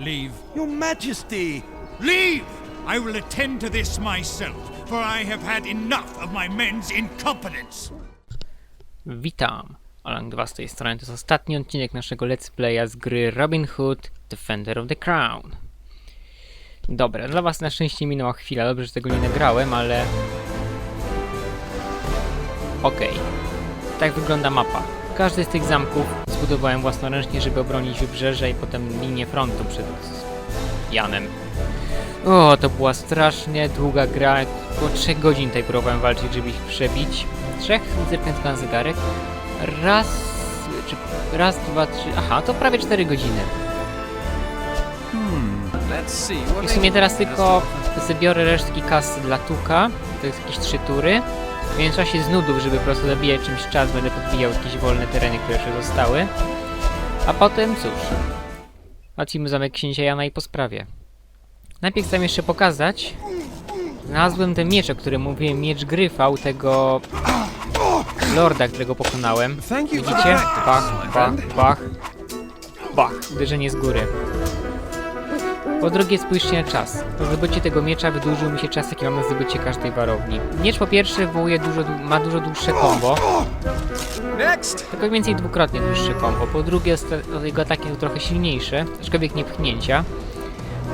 Leave. Your Majesty! Leave! I will attend to this myself, for I have had enough of my men's incompetence. Witam, Alan 2 z tej strony. To jest ostatni odcinek naszego let's playa z gry Robin Hood Defender of the Crown. Dobra, dla was na szczęście minęła chwila, dobrze, że tego nie nagrałem, ale... Okej, tak wygląda mapa. Każdy z tych zamków zbudowałem własnoręcznie, żeby obronić wybrzeże i potem linię frontu przed Janem. O, to była strasznie długa gra. Około 3 godzin tutaj próbowałem walczyć, żeby ich przebić. Trzech, zerknę na zegarek. Raz, czy raz, dwa, trzy. Aha, to prawie 4 godziny. Let's see what I w sumie teraz tylko zebiorę resztki kasy dla Tuka. To jest jakieś trzy tury. W międzyczasie z nudów, żeby po prostu zabijać czymś czas, będę podbijał jakieś wolne tereny, które jeszcze zostały. A potem cóż. Lecimy zamek księcia Jana i po sprawie. Najpierw chcę jeszcze pokazać. Znalazłem ten miecz, o którym mówiłem, miecz Gryfa u tego lorda, którego pokonałem. Widzicie? Bach, bach, bach. Bach. Uderzenie z góry. Po drugie, spójrzcie na czas. Po zdobyciu tego miecza wydłużył mi się czas, jaki mam na zdobycie każdej warowni. Miecz po pierwsze wywołuje dużo, ma dużo dłuższe combo, tylko więcej dwukrotnie dłuższe combo. Po drugie, osta- jego ataki są trochę silniejsze, aczkolwiek nie pchnięcia.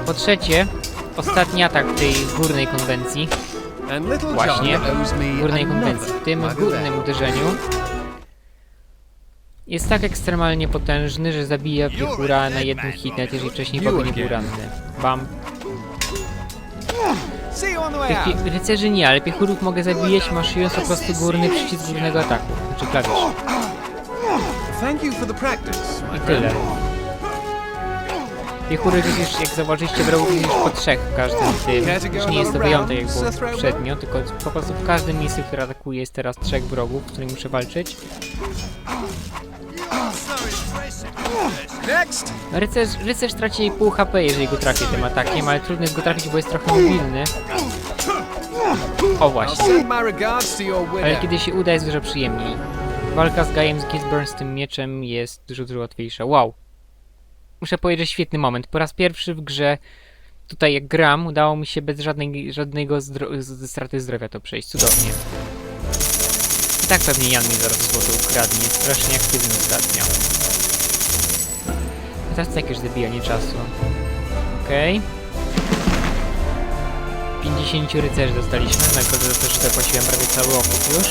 Po trzecie, ostatni atak tej górnej konwencji, Właśnie. Górnej konwencji, w tym górnym uderzeniu, jest tak ekstremalnie potężny, że zabija piechura na jeden hit, nawet jeżeli wcześniej w ogóle nie był ranny. Bam. Tych rycerzy nie, ale piechurów mogę zabijać maszując po prostu górny przycisk górnego ataku. Znaczy klawisz. I tyle. Piechury widzisz, jak zauważyliście, wrogów widzisz po trzech w każdym tym. Już nie jest to wyjątek jak było poprzednio, tylko po prostu w każdym miejscu, które atakuje jest teraz trzech wrogów, z którymi muszę walczyć. Rycerz, rycerz traci pół HP, jeżeli go trafię tym atakiem, ale trudno jest go trafić, bo jest trochę mobilny. O właśnie. Ale kiedy się uda, jest dużo przyjemniej. Walka z Gajem z Gisborne z tym mieczem jest dużo, dużo łatwiejsza. Wow. Muszę powiedzieć, że świetny moment. Po raz pierwszy w grze, tutaj jak gram, udało mi się bez żadnej, żadnego zdro- straty zdrowia to przejść. Cudownie. Tak pewnie Jan mi zaraz złoto ukradnie. Strasznie aktywny ostatnio. A teraz to jakieś zabijanie czasu. Okej. 50 rycerzy dostaliśmy, nagrodę za to, że zapłaciłem prawie cały okup już.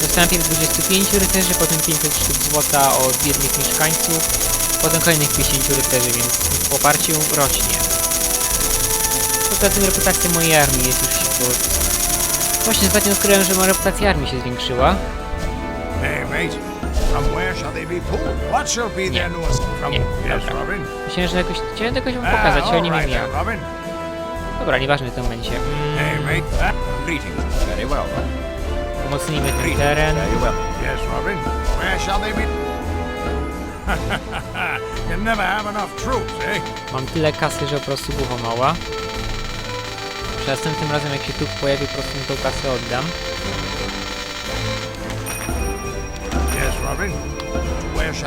Dostałem najpierw 25 rycerzy, potem 500 sztuk złota od biednych mieszkańców, potem kolejnych 50 rycerzy, więc poparcie rośnie. Poza tym reputacja mojej armii jest już wśród... Właśnie ostatnio odkryłem, że moja reputacja armii się zwiększyła. Hey, mate. From where shall they be pulled? What shall be their? From Nie, yes, dobra. Robin. Myślałem, że jakoś... Chciałem to jakoś wam Ah, pokazać, ale nie wiem jak. Dobra, nieważne w tym momencie. Hey, Mm, mate. Uh, greetings. Very well. Robin. umocnijmy ten teren. Very well. Yes, Robin. Where shall they be? you never have enough troops, eh? Mam tyle kasy, że po prostu głowa mała. Że następnym razem jak się tu pojawi, po prostu tą kasę oddam.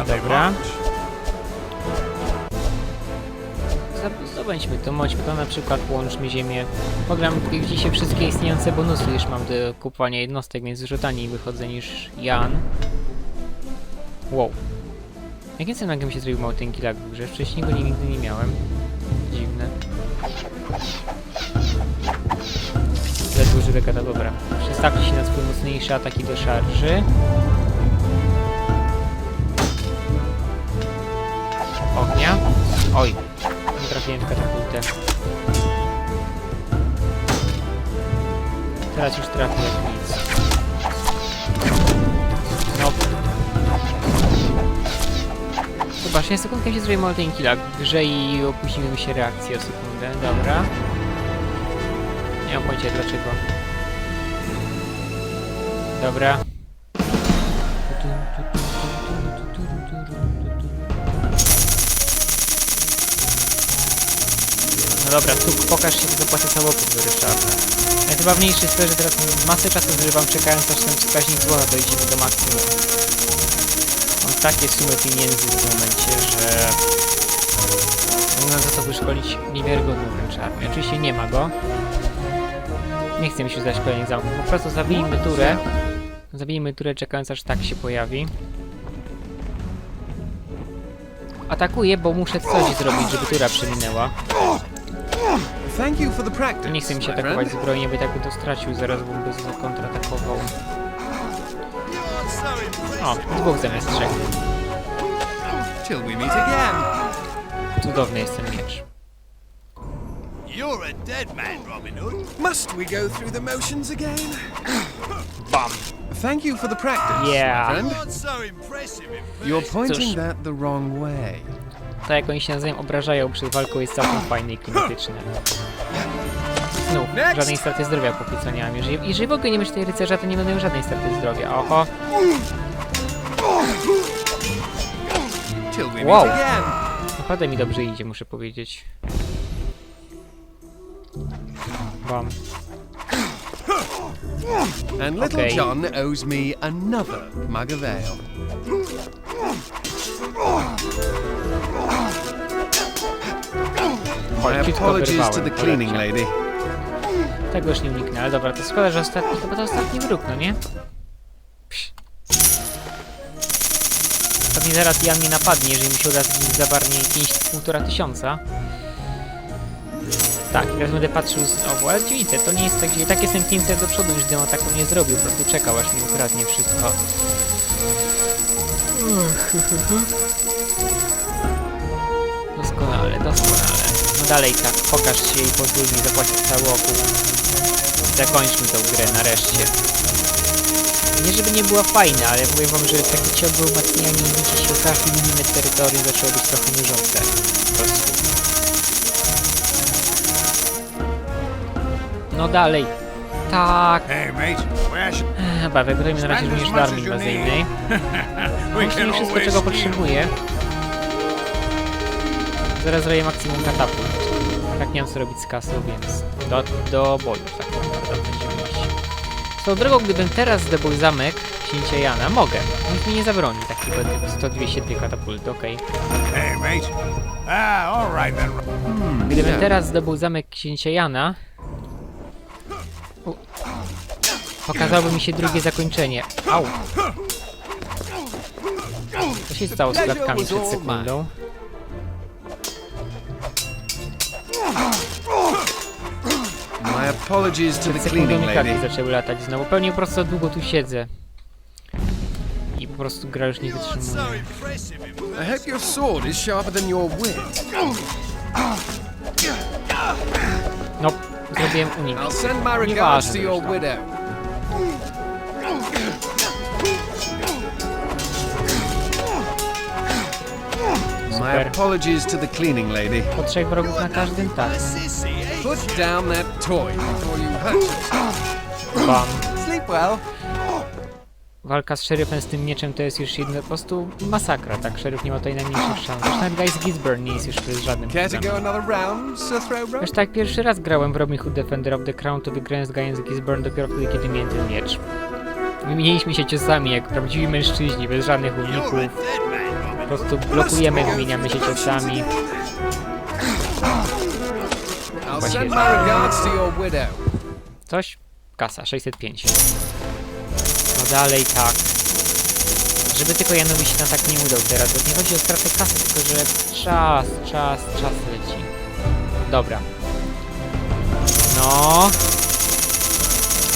Dobra. Zdobędźmy to, bądźmy to na przykład, połączmy ziemię. Program dzisiaj wszystkie istniejące bonusy już mam do kupowania jednostek, więc dużo taniej wychodzę niż Jan. Wow. Jakim cem nagle mi się zrobił mały ten kilag w grze? Wcześniej go nigdy nie miałem. Dziwne. Żywe gada, dobra. Przestawcie się na swój mocniejszy ataki do szarży. Ognia. Oj, nie trafiłem w katapultę. Teraz już trafię jak nic. No. Zobacz, ja sekundkę się zrobię mały ten kill w grze i opóźniły mi się reakcje o sekundę. Dobra. Nie mam pojęcia dlaczego. Dobra. No dobra, tu pokaż się, co zapłacę okup do Ryszarda. Najzabawniejsze jest to, że teraz masę czasu zrywam czekając aż ten wskaźnik złota dojdzie do maksimum. Mam takie sumy pieniędzy w tym momencie, że mogę za to wyszkolić niewiarygodną wręcz armię. Oczywiście nie ma go. Nie chcę mi się zdać kolejnych zamków. Po prostu zabijmy turę. Zabijmy turę czekając aż tak się pojawi. Atakuję, bo muszę coś zrobić, żeby tura przeminęła. Nie chce mi się atakować zbrojnie, bo tak by to stracił, zaraz bym go z- kontratakował. O, dwóch zamiast trzech. Cudowny jest ten miecz. You're a dead man, Robin Hood. Must we go through the motions again? Bam! Thank you for the practice, Yeah. my friend. Not so impressive in You're person. pointing Cóż. that the wrong way. To jak oni się nawzajem obrażają przed walką jest całkiem fajne i klimatyczne. Znów, Next. żadnej straty zdrowia póki co nie mam. Jeżeli, jeżeli w ogóle nie masz tej rycerza, to nie będę miał żadnej straty zdrowia. Oho, Till we Wow. again. naprawdę mi dobrze idzie, muszę powiedzieć. Bam. And little Okay. John owes me another mug of ale. My Ciutko apologies to the cleaning lady. Tego już nie uniknę, ale dobra, to szkoda, że ostatni, chyba to ostatni wróg, no nie? Psz. Pewnie zaraz Jan mnie napadnie, jeżeli mi się uda z nim zabarnie 5,5 tysiąca. Tak, teraz będę patrzył znowu, ale widzę, to nie jest tak źle. Tak jestem 500 do przodu, niż gdybym ataku nie zrobił, po prostu czekał, aż mi ukradnie wszystko. Doskonale, doskonale. No dalej tak, pokaż się i pozwól mi zapłacić cały okup. Zakończmy tą grę nareszcie. Nie żeby nie była fajna, ale powiem wam, że takie ciągłe umacnianie i bicie się o każdy milimetr terytorium zaczęło być trochę nużące. Po prostu. No dalej. Tak. Chyba wygrajmy na razie również do armii inwazyjnej. Właśnie can wszystko, czego potrzebuję. Zaraz zrobię maksimum katapult. Tak nie mam co robić z kasą, więc do, do boju tak naprawdę. Swoją drogą, gdybym teraz zdobył zamek księcia Jana, mogę. Nikt mi nie zabroni takiego 100-200 katapulty, okej. Hey, mate. Ah, then. Gdybym teraz zdobył zamek księcia Jana... Pokazałoby mi się drugie zakończenie. Au! Co się stało z klatkami przed sekundą? My apologies to the cleaning lady. zaczęły latać znowu. Pewnie po prostu długo tu siedzę. I po prostu gra już nie wytrzymuje. I hope your sword is sharper than your wit. No, zrobiłem unik. I'll send my regards Nieważne to your zresztą. widow. My Super. apologies to the cleaning lady. Po trzech wrogów na każdym, tak. Put down that toy before you hurt yourself. Bam. Sleep well. Walka z szeryfem z tym mieczem to jest już jedna po prostu masakra, tak? Szeryf nie ma tutaj najmniejszych szans. Zresztą nawet Guys Gisborne nie jest już z żadnym Care to go problemem. another round, Sir Throwbro? Wiesz, tak pierwszy raz grałem w Robin Hood Defender of the Crown, to wygrałem z Guyem z Gisborne dopiero wtedy, kiedy miałem ten miecz. Wymieniliśmy się ciosami jak prawdziwi mężczyźni, bez żadnych uników. Po prostu blokujemy, wymieniamy się ciosami. Właśnie. Coś? Kasa, 605. No dalej tak. Żeby tylko Janowi się na tak nie udał teraz, bo nie chodzi o stratę kasy, tylko że czas, czas, czas leci. Dobra. No.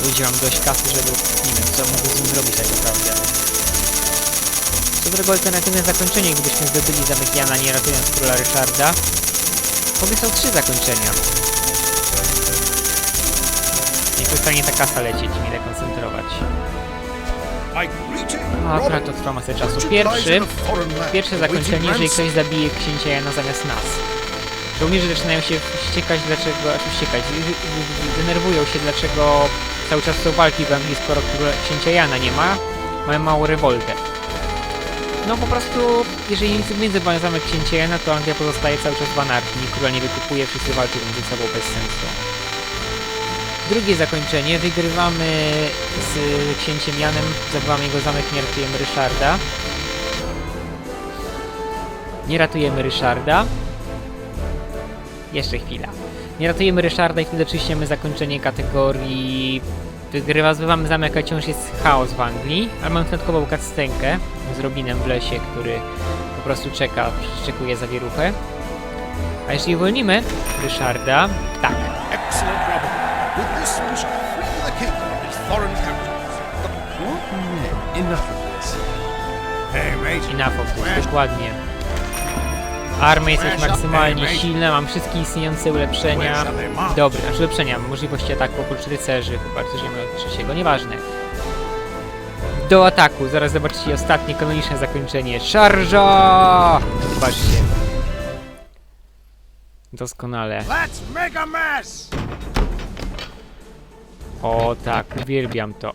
Ludzie, mam dość kasy, żeby... Nie wiem, co mogę z nim zrobić tak naprawdę. Drogą alternatywne zakończenie, gdybyśmy zdobyli zamek Jana, nie ratując króla Ryszarda. Ogóle są trzy zakończenia. Niech przestanie ta kasa lecieć i mnie dekoncentrować. A Robin. akurat to trwa masę czasu. Pierwszy, pierwsze zakończenie, jeżeli ktoś zabije księcia Jana zamiast nas. Żołnierze zaczynają się wściekać, dlaczego, znaczy wściekać, denerwują się, dlaczego cały czas są walki w Anglii, skoro księcia Jana nie ma, mają małą rewoltę. No po prostu, jeżeli nic między zamek księcia Jana, to Anglia pozostaje cały czas w anarchii, króla nie wykupuje, wszyscy walczą między sobą bez sensu. Drugie zakończenie, wygrywamy z księciem Janem, zabywamy jego zamek, nie ratujemy Ryszarda. Nie ratujemy Ryszarda. Jeszcze chwila. Nie ratujemy Ryszarda i wtedy oczywiście zakończenie kategorii Wygrywa, zbywamy zamek, a wciąż jest chaos w Anglii, ale mamy dodatkową cutscenkę z Robinem w lesie, który po prostu czeka, przyczekuje zawieruchę. A jeśli uwolnimy Ryszarda, tak, enough of this, dokładnie. Armia jest już maksymalnie silna, mam wszystkie istniejące ulepszenia. Dobra, znaczy ulepszenia, możliwości ataku oprócz rycerzy, chyba coś od trzeciego, nieważne. Do ataku, zaraz zobaczycie ostatnie kanoniczne zakończenie. Szarża! Zobaczcie. Doskonale. Let's make a mess! O tak, uwielbiam to.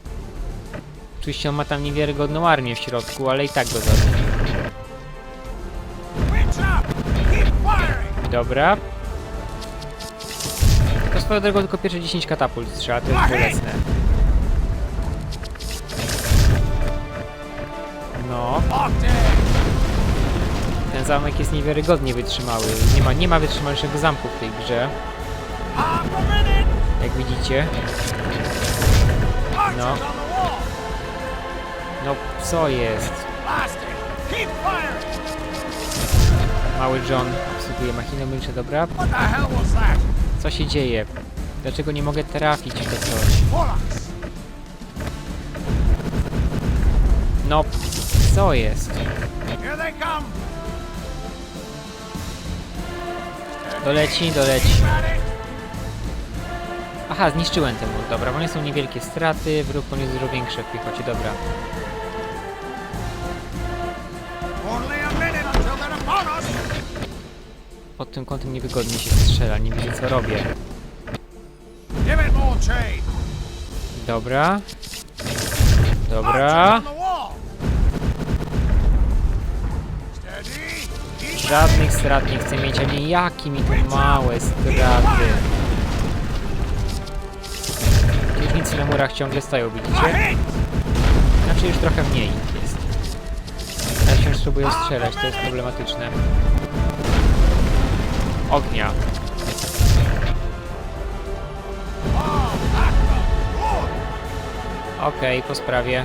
Oczywiście on ma tam niewiarygodną armię w środku, ale i tak go zabiję. Dobra. Tylko swoją drogą tylko pierwsze 10 katapult strzela, to jest bolesne. No, ten zamek jest niewiarygodnie wytrzymały. Nie ma, nie ma wytrzymalszego zamku w tej grze, jak widzicie. No. No, co jest? Mały John obsługuje machinę mylcze, dobra. Co się dzieje? Dlaczego nie mogę trafić w to coś? No, co jest? Doleci, doleci. Aha, zniszczyłem ten mur, dobra, bo nie są niewielkie straty, wróg poniósł dużo większe w piechocie, dobra. Pod tym kątem niewygodnie się strzela, nie widzę co robię. Dobra. Dobra. Żadnych strat nie chcę mieć, ani jakie mi tu małe straty. Różnicy na murach ciągle stoją, A widzicie? Znaczy już trochę mniej jest. Ale wciąż próbują strzelać, to jest problematyczne. Ognia. Okej, po sprawie.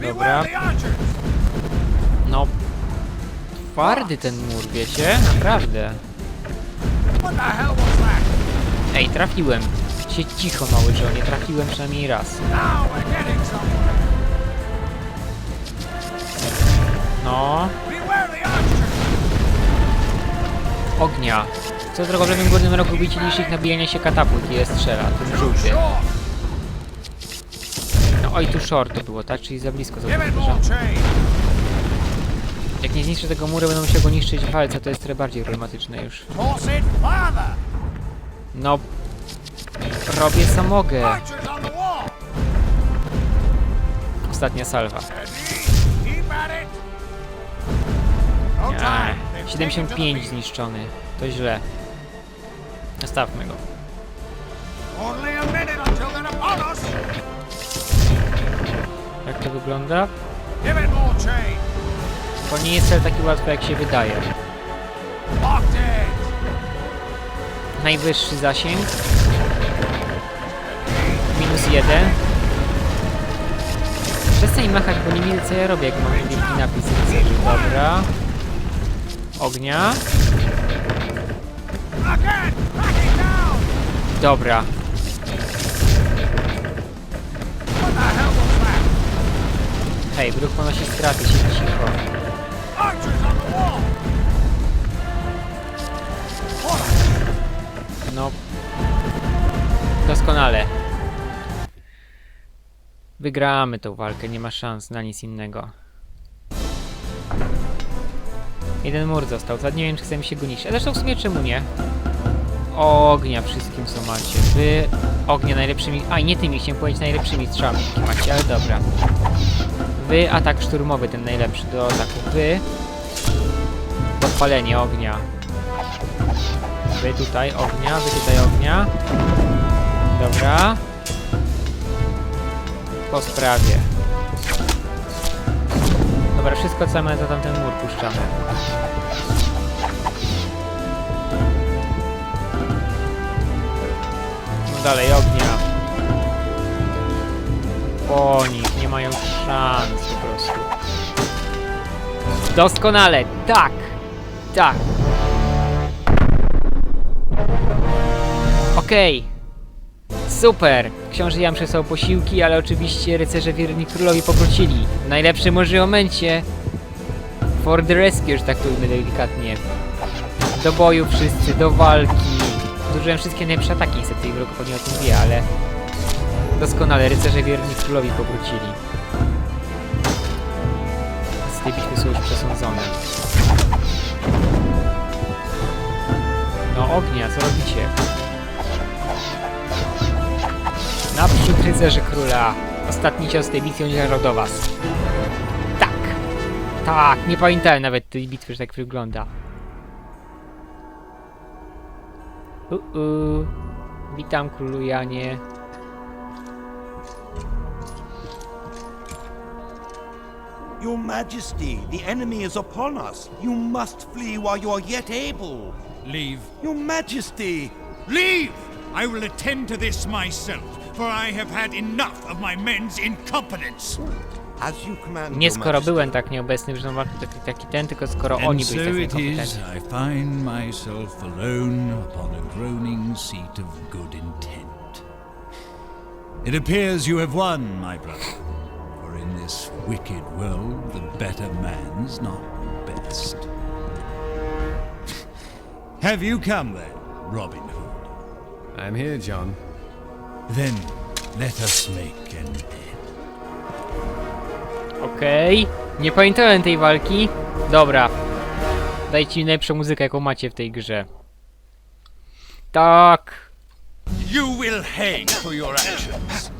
Beware Dobra. No... Twardy ten mur, wiecie? Naprawdę. What the hell? Ej, trafiłem. Siedź cicho, mały żonie, trafiłem przynajmniej raz. No, ognia. Co w lewym górnym rogu widzieliście ich nabijania się katapult, ile strzela, ten żółty. No oj, tu short to było, tak? Czyli za blisko chain! Jak nie zniszczę tego muru, będą musiał go niszczyć w walce, to jest trochę bardziej problematyczne już. No... Robię co mogę. Ostatnia salwa. The 75 beat. zniszczony. To źle. Zostawmy go. Jak to wygląda? To nie jest wcale taki łatwy jak się wydaje. Najwyższy zasięg. Minus jeden. Przestań machać, bo nie widzę co ja robię, jak mam wielki napis. Dobra. Ognia. Dobra. Hej, wróg ponosi straty, siedź cicho. No. Doskonale. Wygramy tą walkę, nie ma szans na nic innego. Jeden mur został, to nie wiem czy chcemy się go niszczyć. A zresztą w sumie czemu nie? Ognia wszystkim co macie. Wy ognia najlepszymi... A, nie tymi, chciałem powiedzieć najlepszymi strzałami jakie macie, ale dobra. Wy atak szturmowy ten najlepszy do ataku. Wy podpalenie ognia. Wy tutaj ognia, wy tutaj ognia. Dobra. Po sprawie. Dobra, wszystko co mamy za tamten mur puszczamy. No dalej, ognia. Po nich, nie mają szans po prostu. Doskonale, tak! Tak! Okej. Super! Książę Jan przesłał posiłki, ale oczywiście rycerze wierni królowi powrócili. W najlepszym może momencie. For the rescue, że tak to delikatnie. Do boju wszyscy, do walki. Zużyłem wszystkie najlepsze ataki, niestety wrogu pewnie o tym wie, ale... Doskonale, rycerze wierni królowi powrócili. Z tej bitwy są już przesądzone. No ognia, co robicie? Naprzód rycerze króla. Ostatni cios tej bitwy do was. Tak! Tak, nie pamiętałem nawet tej bitwy, że tak wygląda. Uh-uh. Witam królu Janie. Your Majesty, the enemy is upon us. You must flee while you are yet able. Leave. Your Majesty! Leave! I will attend to this myself, for I have had enough of my men's incompetence. As you command, Nie Your skoro Majesty. byłem tak nieobecny, że walkę taki, taki ten, tylko skoro oni and byli so tak it is niekompetentni. I find myself alone upon a groaning seat of good intent. It appears you have won, my brother, for in this wicked world the better man's not best. have you come then, Robin Hood? I'm here, John. Then let us make an end. Okej. Nie pamiętałem tej walki. Dobra. Dajcie mi najlepszą muzykę, jaką macie w tej grze. Tak. You will hang for your actions.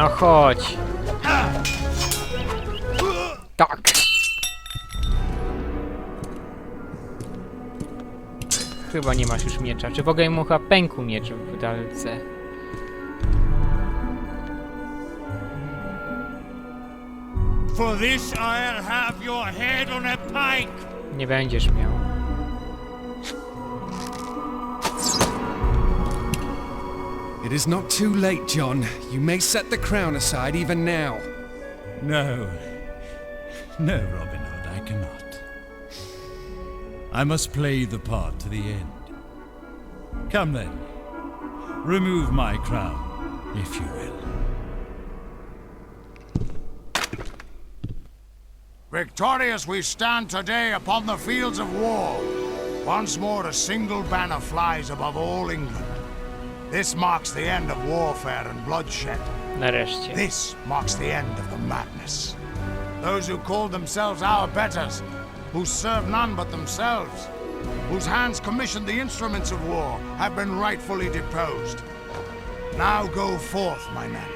No chodź. Tak. Chyba nie masz już miecza. Czy w ogóle mu chyba pękł miecz w dalce? For this I'll have your head on a pike. Nie będziesz miał. It is not too late, John. You may set the crown aside even now. No. No, Robin Hood, I cannot. I must play the part to the end. Come then. Remove my crown, if you will. Victorious we stand today upon the fields of war. Once more a single banner flies above all England. This marks the end of warfare and bloodshed. Nareszcie. This marks the end of the madness. Those who called themselves our betters, who serve none but themselves, whose hands commissioned the instruments of war, have been rightfully deposed. Now go forth, my men,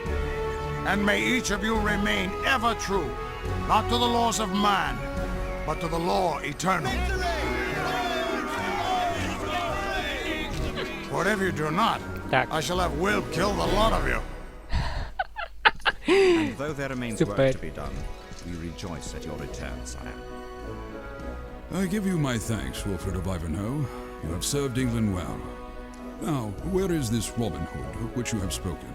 and may each of you remain ever true, not to the laws of man, but to the law eternal. Whatever you do not, Tak. I shall have Will kill the lot of you. And though there remains Super. work to be done, we rejoice at your return, sire. I give you my thanks, Wilfred of Ivanhoe. You have served England well. Now, where is this Robin Hood of which you have spoken?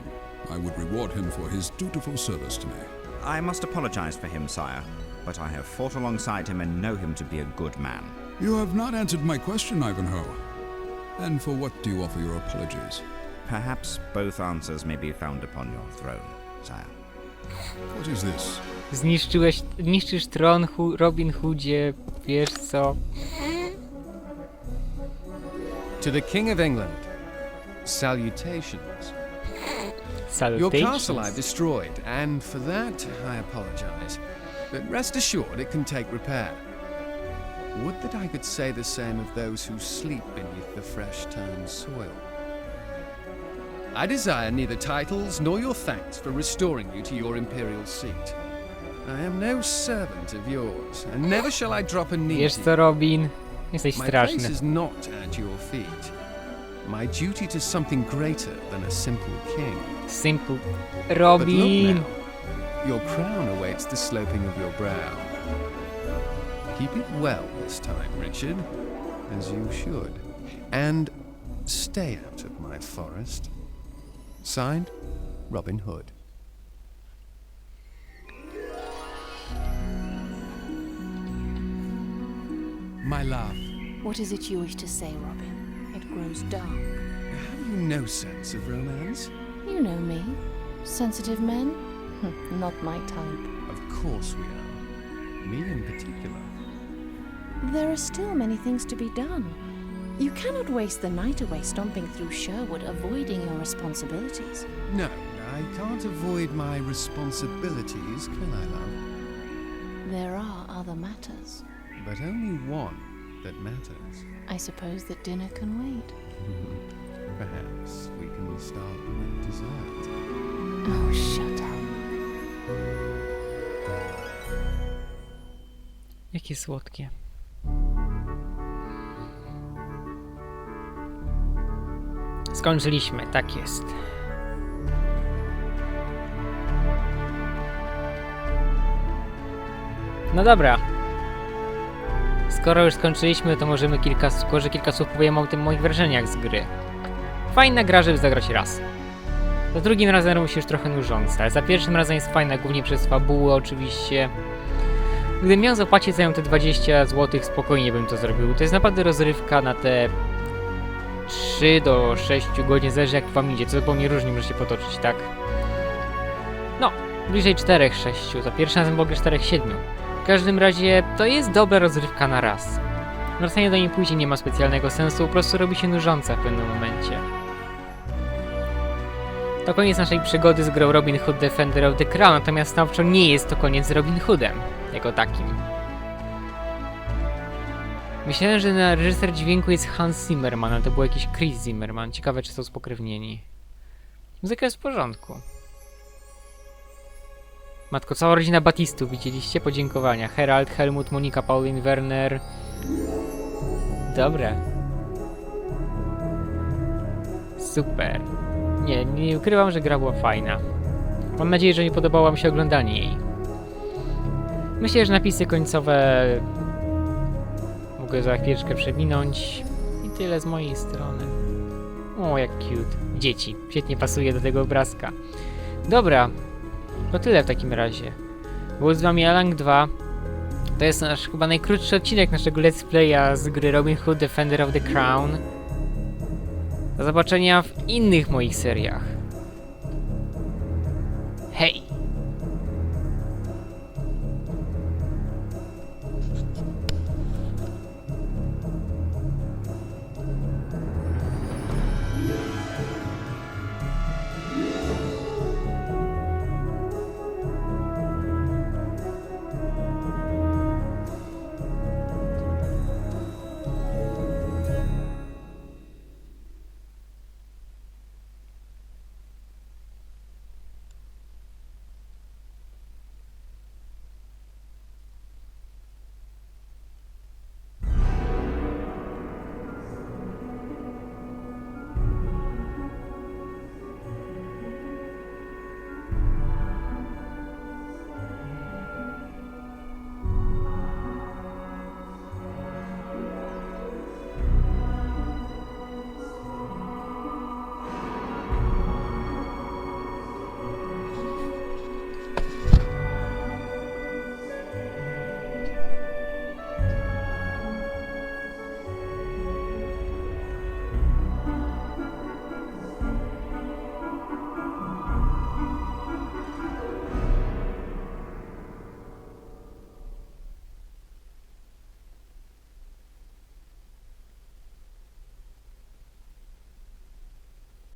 I would reward him for his dutiful service to me. I must apologize for him, sire, but I have fought alongside him and know him to be a good man. You have not answered my question, Ivanhoe. And for what do you offer your apologies? Perhaps both answers may be found upon your throne, sire. What is this? Zniszczyłeś, niszczysz tron Hu Robin Hoodzie, wiesz co? To the King of England, salutations. Your castle I've destroyed, and for that I apologize. But rest assured it can take repair. Would that I could say the same of those who sleep beneath the fresh turned soil. I desire neither titles nor your thanks for restoring you to your imperial seat. I am no servant of yours, and never shall I drop a knee Wiesz co. Robin? Jesteś My place straszny. is not at your feet. My duty to something greater than a simple king. Simple. But look Robin! now, your crown awaits the sloping of your brow. Keep it well this time, Richard, as you should. And stay out of my forest. Signed, Robin Hood. My love, What is it you wish to say, Robin? It grows dark. have you no sense of romance? You know me. Sensitive men? Hm, Not my type. Of course we are. Me in particular. There are still many things to be done. You cannot waste the night away stomping through Sherwood, avoiding your responsibilities. No, I can't avoid my responsibilities, can I, love? There are other matters. But only one that matters. I suppose that dinner can wait. Perhaps we can start with dessert. Oh, shut up. Jakie słodkie. Skończyliśmy, tak jest. No dobra. Skoro już skończyliśmy, to możemy kilka, może kilka słów powiem o tym moich wrażeniach z gry. Fajna gra, żeby zagrać raz. Za drugim razem robi się już trochę nużąca, za pierwszym razem jest fajna, głównie przez fabułę oczywiście. Gdybym miał zapłacić za nią te 20 zł, spokojnie bym to zrobił. To jest naprawdę rozrywka na te 3 do 6 godzin, zależy jak wam idzie, to zupełnie różnie może się potoczyć, tak? No, bliżej 4-6, za pierwszym razem w ogóle 4-7. W każdym razie to jest dobra rozrywka na raz. Wracanie do niej później nie ma specjalnego sensu, po prostu robi się nużąca w pewnym momencie. To koniec naszej przygody z grą Robin Hood Defender of the Crown, natomiast stanowczo nie jest to koniec z Robin Hoodem jako takim. Myślałem, że na reżyser dźwięku jest Hans Zimmerman, ale to był jakiś Chris Zimmerman. Ciekawe, czy są spokrewnieni. Muzyka jest w porządku. Matko, cała rodzina Batistów, widzieliście? Podziękowania. Herald, Helmut, Monika, Paulin, Werner. Dobre. Super. Nie, nie ukrywam, że gra była fajna. Mam nadzieję, że nie podobało mi się oglądanie jej. Myślę, że napisy końcowe Mogę za chwileczkę przeminąć I tyle z mojej strony. O, jak cute. Dzieci. Świetnie pasuje do tego obrazka. Dobra. To tyle w takim razie. Był z wami Alang 2. To jest nasz chyba najkrótszy odcinek naszego let's playa z gry Robin Hood Defender of the Crown. Do zobaczenia w innych moich seriach. Hej!